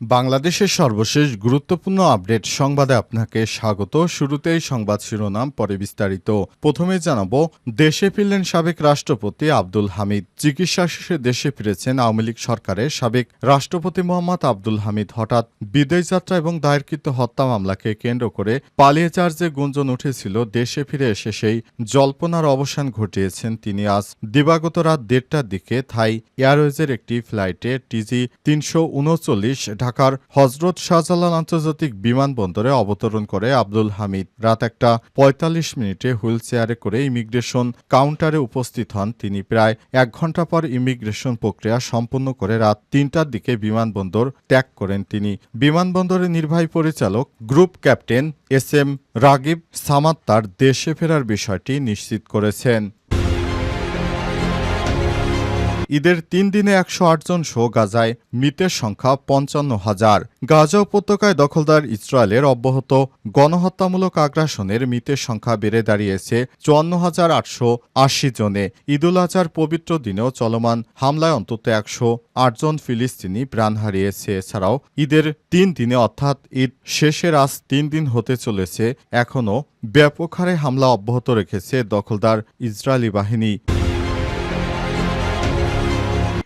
বাংলাদেশের সর্বশেষ গুরুত্বপূর্ণ আপডেট সংবাদে আপনাকে স্বাগত। শুরুতেই সংবাদ শিরোনাম, পরে বিস্তারিত। প্রথমে জানাব, দেশে ফিরলেন সাবেক রাষ্ট্রপতি আব্দুল হামিদ। চিকিৎসা শেষে দেশে ফিরেছেন আওয়ামী লীগ সরকারের সাবেক রাষ্ট্রপতি মোহাম্মদ আব্দুল হামিদ। হঠাৎ বিদেশ যাত্রা এবং দায়েরকৃত হত্যা মামলাকে কেন্দ্র করে পালিয়ে যাওয়ার যে গুঞ্জন উঠেছিল, দেশে ফিরে এসে সেই জল্পনার অবসান ঘটিয়েছেন তিনি আজ। দিবাগত রাত দেড়টার দিকে থাই এয়ারওয়েজের একটি ফ্লাইটে টিজি তিনশো উনচল্লিশ ঢাকার হজরত শাহজালাল আন্তর্জাতিক বিমানবন্দরে অবতরণ করে আব্দুল হামিদ। রাত একটা পঁয়তাল্লিশ মিনিটে হুইল চেয়ারে করে ইমিগ্রেশন কাউন্টারে উপস্থিত হন তিনি। প্রায় এক ঘণ্টা পর ইমিগ্রেশন প্রক্রিয়া সম্পন্ন করে রাত তিনটার দিকে বিমানবন্দর ত্যাগ করেন তিনি। বিমানবন্দরের নির্বাহী পরিচালক, group captain S M Ragib Samad তার দেশে ফেরার বিষয়টি নিশ্চিত করেছেন। ঈদের তিন দিনে একশো জন সহ গাজায়, মৃতের সংখ্যা পঞ্চান্ন হাজার। গাজা উপত্যকায় দখলদার ইসরায়েলের অব্যাহত গণহত্যামূলক আগ্রাসনের মৃতের সংখ্যা বেড়ে দাঁড়িয়েছে চুয়ান্ন হাজার আটশো আশি জনে। ঈদুল আজহার পবিত্র দিনেও চলমান হামলায় অন্তত একশো আটজন ফিলিস্তিনি প্রাণ হারিয়েছে। এছাড়াও ঈদের তিন দিনে অর্থাৎ ঈদ শেষের আজ তিন দিন হতে চলেছে, এখনও ব্যাপক হারে হামলা অব্যাহত রেখেছে দখলদার ইসরায়েলি বাহিনী।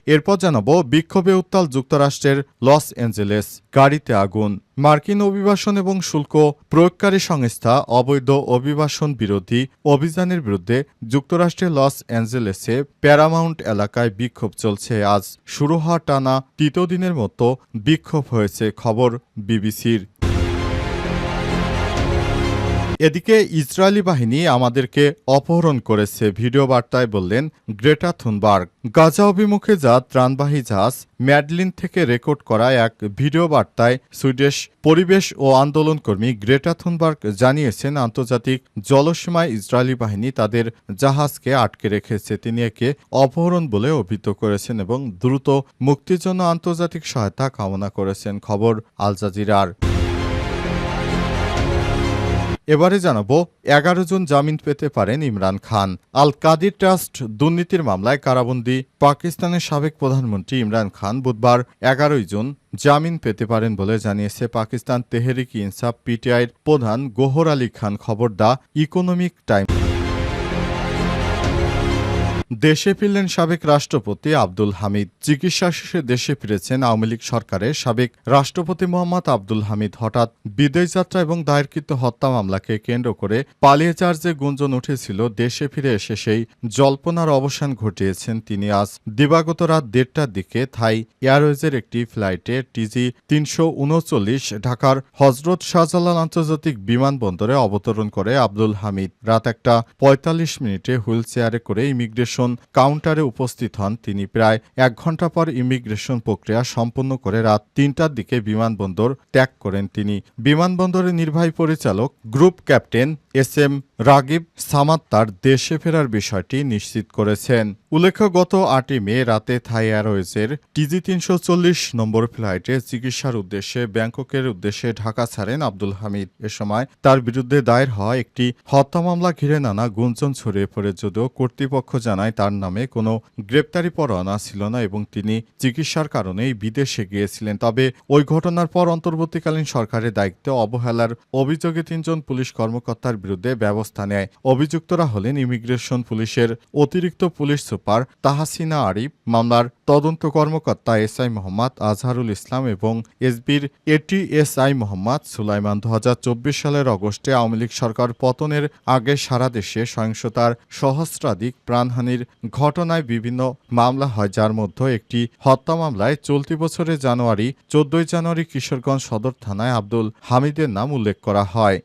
এরপর জানাব বিক্ষোভে উত্তাল যুক্তরাষ্ট্রের লস অ্যাঞ্জেলেস গাড়িতে আগুন। মার্কিন অভিবাসন এবং শুল্ক প্রয়োগকারী সংস্থা অবৈধ অভিবাসন বিরোধী অভিযানের বিরুদ্ধে যুক্তরাষ্ট্রের লস অ্যাঞ্জেলেসে প্যারামাউন্ট এলাকায় বিক্ষোভ চলছে। আজ শুরু হওয়া টানা তৃতীয় দিনের মতো বিক্ষোভ হয়েছে, খবর বিবিসির। এদিকে ইসরায়েলি বাহিনী আমাদেরকে অপহরণ করেছে, ভিডিও বার্তায় বললেন গ্রেটা থুনবার্গ। গাজা অভিমুখে যা ত্রাণবাহী জাহাজ ম্যাডলিন থেকে রেকর্ড করা এক ভিডিও বার্তায় সুইডিশ পরিবেশ ও আন্দোলন কর্মী গ্রেটা থুনবার্গ জানিয়েছেন, আন্তর্জাতিক জলসীমায় ইসরায়েলি বাহিনী তাদের জাহাজকে আটকে রেখেছে। তিনি একে অপহরণ বলে অভিহিত করেছেন এবং দ্রুত মুক্তির জন্য আন্তর্জাতিক সহায়তা কামনা করেছেন। খবর আল জাজিরার। এবারে জানাব, এগারো জন জামিন পেতে পারেন ইমরান খান। আল কাদির ট্রাস্ট দুর্নীতির মামলায় কারাবন্দি পাকিস্তানের সাবেক প্রধানমন্ত্রী ইমরান খান বুধবার এগারোই জুন জামিন পেতে পারেন বলে জানিয়েছে পাকিস্তান তেহরিক ইনসাফ পিটিআইয়ের প্রধান গোহর আলী খান। খবর দা ইকোনমিক টাইম দেশে ফিরলেন সাবেক রাষ্ট্রপতি আব্দুল হামিদ। চিকিৎসা শেষে দেশে ফিরেছেন আওয়ামী লীগ সরকারের সাবেক রাষ্ট্রপতি মোহাম্মদ আব্দুল হামিদ। হঠাৎ বিদেশ যাত্রা এবং দায়েরকৃত হত্যা মামলাকে কেন্দ্র করে পালিয়ে যাওয়ার যে গুঞ্জন উঠেছিল, দেশে ফিরে এসে সেই জল্পনার অবসান ঘটিয়েছেন তিনি। আজ দিবাগত রাত দেড়টার দিকে থাই এয়ারওয়েজের একটি ফ্লাইটে টিজি তিনশো উনচল্লিশ ঢাকার হজরত শাহজালাল আন্তর্জাতিক বিমানবন্দরে অবতরণ করে আব্দুল হামিদ। রাত একটা পঁয়তাল্লিশ মিনিটে হুইল চেয়ারে করে ইমিগ্রেশন কাউন্টারে উপস্থিত হন তিনি। প্রায় এক ঘণ্টা পর ইমিগ্রেশন প্রক্রিয়া সম্পন্ন করে রাত তিনটার দিকে বিমানবন্দর ত্যাগ করেন তিনি। বিমানবন্দরের নির্বাহী পরিচালক, group captain S M Ragib Samad তার দেশে ফেরার বিষয়টি নিশ্চিত করেছেন। উল্লেখ্য, গত আটই মে রাতে থাই এয়ারওয়েজের টিজি তিনশো চল্লিশ নম্বর ফ্লাইটে চিকিৎসার উদ্দেশ্যে ব্যাংককের উদ্দেশ্যে ঢাকা ছাড়েন আব্দুল হামিদ। এ সময় তার বিরুদ্ধে দায়ের হওয়া একটি হত্যা মামলা ঘিরে নানা গুঞ্জন ছড়িয়ে পড়ে, যদিও কর্তৃপক্ষ জানায় তার নামে কোনো গ্রেপ্তারি পরোয়ানা ছিল না এবং তিনি চিকিৎসার কারণেই বিদেশে গিয়েছিলেন। তবে ওই ঘটনার পর অন্তর্বর্তীকালীন সরকারের দায়িত্বে অবহেলার অভিযোগে তিনজন পুলিশ কর্মকর্তার বিরুদ্ধে ব্যবস্থা নেয় অভিযুক্তরা হলেন ইমিগ্রেশন পুলিশের অতিরিক্ত পুলিশ সুপার তাহাসিনা আরিফ, মামলার তদন্ত কর্মকর্তা এস আই মোহাম্মদ আজহারুল ইসলাম এবং এসবির এটিএসআই মোহাম্মদ সুলাইমান দু হাজার চব্বিশ সালের অগস্টে আওয়ামী লীগ সরকার পতনের আগে সারা দেশে সহিংসতার সহস্রাধিক প্রাণহানির ঘটনায় বিভিন্ন মামলা হয়, যার মধ্যে একটি হত্যা মামলায় চলতি বছরের জানুয়ারি, চোদ্দই জানুয়ারি কিশোরগঞ্জ সদর থানায় আব্দুল হামিদের নাম উল্লেখ করা হয়।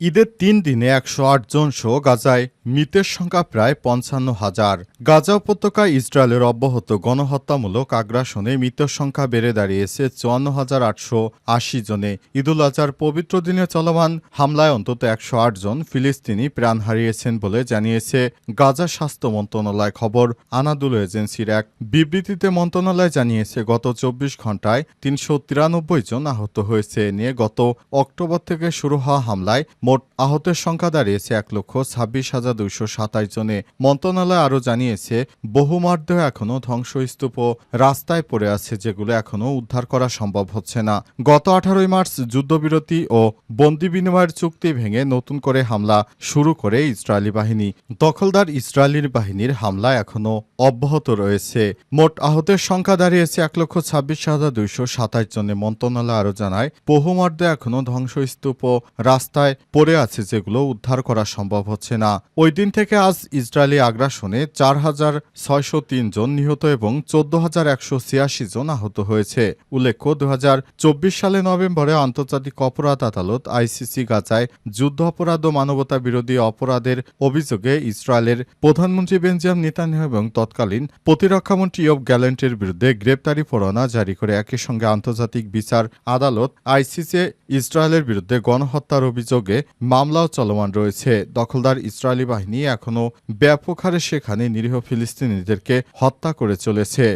ঈদের তিন দিনে একশো আট জন সহ গাজায় মৃতের সংখ্যা প্রায় পঞ্চান্ন হাজার। গাজা উপত্যকায় ইসরায়েলের অব্যাহত গণহত্যামূলক আগ্রাসনে মৃতের সংখ্যা বেড়ে দাঁড়িয়েছে চুয়ান্ন হাজার আটশো আশি জনে। ঈদুল আজহার পবিত্র দিনে চলমান হামলায় অন্তত একশো আট জন ফিলিস্তিনি প্রাণ হারিয়েছেন বলে জানিয়েছে গাজা স্বাস্থ্য মন্ত্রণালয় খবর। আনাদুল এজেন্সির এক বিবৃতিতে মন্ত্রণালয় জানিয়েছে, গত চব্বিশ ঘন্টায় তিনশো তিরানব্বই জন আহত হয়েছে। নিয়ে গত অক্টোবর থেকে শুরু হওয়া হামলায় মোট আহতের সংখ্যা দাঁড়িয়েছে এক লক্ষ ছাব্বিশ হাজার দুইশো সাতাশ জনে। মন্ত্রণালয় আরও জানিয়েছে, বহু মর্দেহ এখনও ধ্বংসস্তূপ রাস্তায় পড়ে আছে, যেগুলো এখনও উদ্ধার করা সম্ভব হচ্ছে না। গত আঠারোই মার্চ যুদ্ধবিরতি ও বন্দি বিনিময়ের চুক্তি ভেঙে নতুন করে হামলা শুরু করে ইসরায়েলি বাহিনী। দখলদার ইসরায়েলি বাহিনীর হামলা এখনও অব্যাহত রয়েছে। মোট আহতের সংখ্যা দাঁড়িয়েছে এক লক্ষ ছাব্বিশ হাজার দুইশো সাতাশ জনে। মন্ত্রণালয় আরও জানায়, বহু মর্দে এখনও ধ্বংসস্তূপ রাস্তায় পড়ে আছে, যেগুলো উদ্ধার করা সম্ভব হচ্ছে না। ওই দিন থেকে আজ ইসরায়েলি আগ্রাসনে চার হাজার ছয়শো তিন জন নিহত এবং চোদ্দ হাজার একশো ছিয়াশি জন আহত হয়েছে। উল্লেখ্য দু হাজার চব্বিশ সালে নভেম্বরে আন্তর্জাতিক অপরাধ আদালত আইসিসি গাজায় যুদ্ধ অপরাধ ও মানবতা বিরোধী অপরাধের অভিযোগে ইসরায়েলের প্রধানমন্ত্রী বেঞ্জাম নেতানিয়াহু এবং তৎকালীন প্রতিরক্ষামন্ত্রী ইয়ব গ্যালেন্টের বিরুদ্ধে গ্রেপ্তারি পরোয়ানা জারি করে। একই সঙ্গে আন্তর্জাতিক বিচার আদালত আইসিসি ইসরায়েলের বিরুদ্ধে গণহত্যার অভিযোগে মামলাও চলমান রয়েছে। দখলদার ইসরায়েলি বাহিনী এখনও ব্যাপক হারে সেখানে নিরীহ ফিলিস্তিনিদেরকে হত্যা করে চলেছে।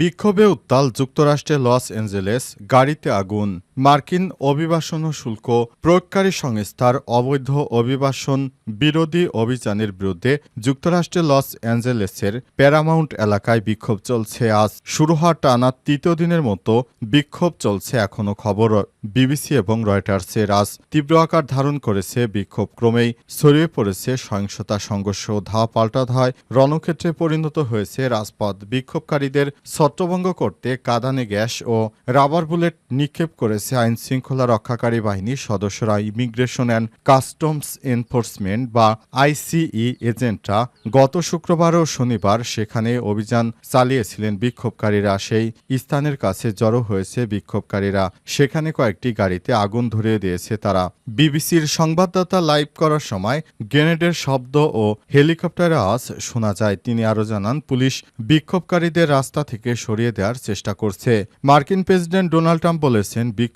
বিক্ষোভে উত্তাল যুক্তরাষ্ট্রের লস অ্যাঞ্জেলেস গাড়িতে আগুন। মার্কিন অভিবাসন শুল্ক প্রয়োগকারী সংস্থার অবৈধ অভিবাসন বিরোধী অভিযানের বিরুদ্ধে যুক্তরাষ্ট্রের লস অ্যাঞ্জেলেসের প্যারামাউন্ট এলাকায় বিক্ষোভ চলছে। আজ শুরু হওয়া টানা তৃতীয় দিনের মতো বিক্ষোভ চলছে এখনও খবর বিবিসি এবং রয়টার্সের। আজ তীব্র আকার ধারণ করেছে বিক্ষোভ। ক্রমেই ছড়িয়ে পড়েছে সহিংসতা, সংঘর্ষ ধাওয়া পাল্টা ধায়। রণক্ষেত্রে পরিণত হয়েছে রাজপথ। বিক্ষোভকারীদের ছত্রভঙ্গ করতে কাদানে গ্যাস ও রাবার বুলেট নিক্ষেপ করেছে আইন শৃঙ্খলা রক্ষাকারী বাহিনীর সদস্যরা ইমিগ্রেশন অ্যান্ড কাস্টমস এনফোর্সমেন্ট বা আইসিই এজেন্টরা গত শুক্রবার ও শনিবার সেখানে অভিযান চালিয়েছিলেন বিক্ষোভকারীরা। সেই স্থানের কাছে জড়ো হয়েছে বিক্ষোভকারীরা। সেখানে কয়েকটি গাড়িতে আগুন ধরিয়ে দিয়েছে তারা। বিবিসির সংবাদদাতা লাইভ করার সময় গ্রেনেডের শব্দ ও হেলিকপ্টারের আওয়াজ শোনা যায়। তিনি আরও জানান, পুলিশ বিক্ষোভকারীদের রাস্তা থেকে সরিয়ে দেওয়ার চেষ্টা করছে। মার্কিন প্রেসিডেন্ট ডোনাল্ড ট্রাম্প বলেছেন, বিক্ষোভ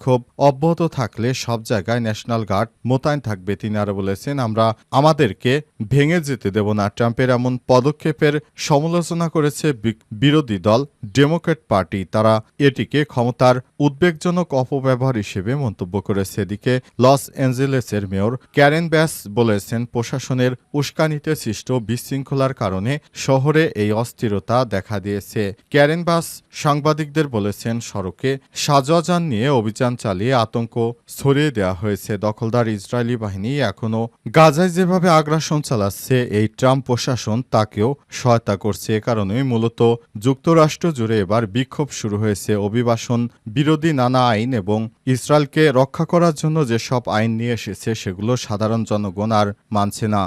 অব্যাহত থাকলে সব জায়গায় ন্যাশনাল গার্ড মোতায়েন থাকবে, তিনি আরও বলেছেন। আমরা আমাদেরকে ভেঙে যেতে দেব না। ট্রাম্পের এমন পদক্ষেপের সমালোচনা করেছে বিরোধী দল, ডেমোক্র্যাট পার্টি। তারা এটিকে ক্ষমতার উদ্বেগজনক অপব্যবহার হিসেবে মন্তব্য করেছে। এদিকে লস অ্যাঞ্জেলেসের মেয়র ক্যারেন ব্যাস বলেছেন, প্রশাসনের উস্কানিতে সৃষ্ট বিশৃঙ্খলার কারণে শহরে এই অস্থিরতা দেখা দিয়েছে। ক্যারেন বাস সাংবাদিকদের বলেছেন, সড়কে সাজোয়াজান নিয়ে অভিযান চালিয়ে আতঙ্ক ছড়িয়ে দেওয়া হয়েছে। দখলদার ইসরায়েলি বাহিনী এখনও গাজায় যেভাবে আগ্রাসন চালাচ্ছে, এই ট্রাম্প প্রশাসন তাকেও সহায়তা করছে। এ কারণেই মূলত যুক্তরাষ্ট্র জুড়ে এবার বিক্ষোভ শুরু হয়েছে। অভিবাসন, বিরোধী নানা আইন এবং ইসরায়েলকে রক্ষা করার জন্য যেসব আইন নিয়ে এসেছে, সেগুলো সাধারণ জনগণ আর মানছে না।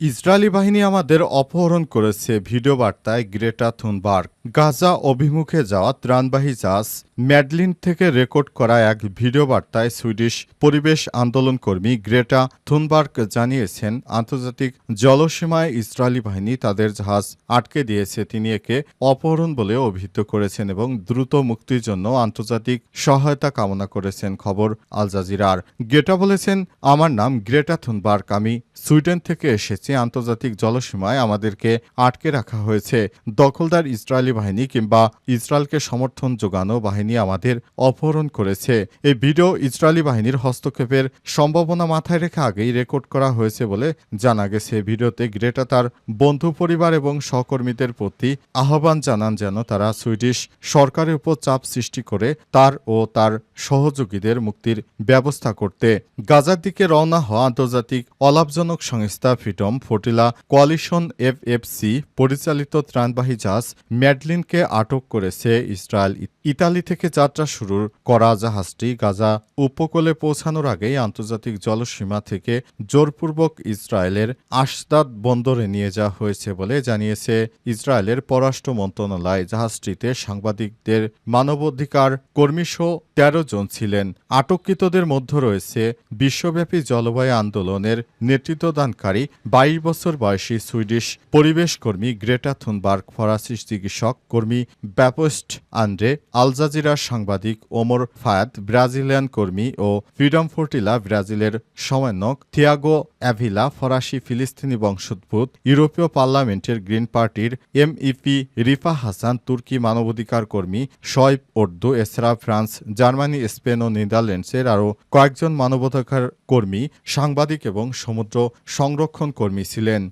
ইসরায়েলি বাহিনী আমাদের অপহরণ করেছে। ভিডিও বার্তায় গ্রেটা থুনবার্গ। গাজা অভিমুখে যাওয়া ত্রাণবাহী জাহাজ ম্যাডলিন থেকে রেকর্ড করা এক ভিডিও বার্তায় সুইডিশ পরিবেশ আন্দোলন কর্মী গ্রেটা থুনবার্গ জানিয়েছেন, আন্তর্জাতিক জলসীমায় ইসরায়েলি বাহিনী তাদের জাহাজ আটকে দিয়েছে, তিনি একে অপহরণ বলে অভিহিত করেছেন এবং দ্রুত মুক্তির জন্য আন্তর্জাতিক সহায়তা কামনা করেছেন, খবর আল জাজিরার। গ্রেটা বলেছেন, আমার নাম গ্রেটা থুনবার্গ, আমি সুইডেন থেকে এসেছি, আন্তর্জাতিক জলসীমায় আমাদেরকে আটকে রাখা হয়েছে। দখলদার ইসরায়েলি বাহিনী কিংবা ইসরায়েলকে সমর্থন যোগানো বাহিনী আমাদের অপহরণ করেছে। এই ভিডিও ইসরায়েলি বাহিনীর হস্তক্ষেপের সম্ভাবনা মাথায় রেখে আগেই রেকর্ড করা হয়েছে বলে জানা গেছে। ভিডিওতে গ্রেটা তার বন্ধু পরিবার এবং সহকর্মীদের প্রতি আহ্বান জানান যেন তারা সুইডিশ সরকারের উপর চাপ সৃষ্টি করে তার ও তার সহযোগীদের মুক্তির ব্যবস্থা করতে। গাজার দিকে রওনা হওয়া আন্তর্জাতিক অলাভজনক সংস্থা ফিটম ফটিলা কোয়ালিশন এফএফসি পরিচালিত ত্রাণবাহী জাহাজ ম্যাডলিনকে আটক করেছে ইসরায়েল ইতালি থেকে যাত্রা শুরু করা জাহাজটি গাজা উপকূলে পৌঁছানোর আগেই আন্তর্জাতিক জলসীমা থেকে জোরপূর্বক ইসরায়েলের আশদাদ বন্দরে নিয়ে যাওয়া হয়েছে বলে জানিয়েছে ইসরায়েলের পররাষ্ট্র মন্ত্রণালয়। জাহাজটিতে সাংবাদিকদের মানবাধিকার কর্মীসহ তেরো জন ছিলেন। আটককৃতদের মধ্যে রয়েছে বিশ্বব্যাপী জলবায়ু আন্দোলনের নেতৃত্বদানকারী বাইশ বছর বয়সী সুইডিশ পরিবেশ কর্মী গ্রেটা থুনবার্গ, ফরাসি চিকিৎসক কর্মী ব্যাপোস্ট আন্দ্রে আল জাজিরার সাংবাদিক ওমর ফায়াদ, ব্রাজিলিয়ান কর্মী ও ফ্রিডম ফোর্টিলা ব্রাজিলের সমন্বয়ক থিয়াগো অ্যাভিলা, ফরাসি ফিলিস্তিনি বংশোদ্ভূত ইউরোপীয় পার্লামেন্টের গ্রিন পার্টির এমইপি রিফা হাসান, তুর্কি মানবাধিকার কর্মী শয়েব ওর্দু এছাড়া ফ্রান্স, জার্মানি, স্পেন ও নেদারল্যান্ডসের আরও কয়েকজন মানবাধিকার কর্মী, সাংবাদিক এবং সমুদ্র সংরক্ষণ কর্মী ছিলেন।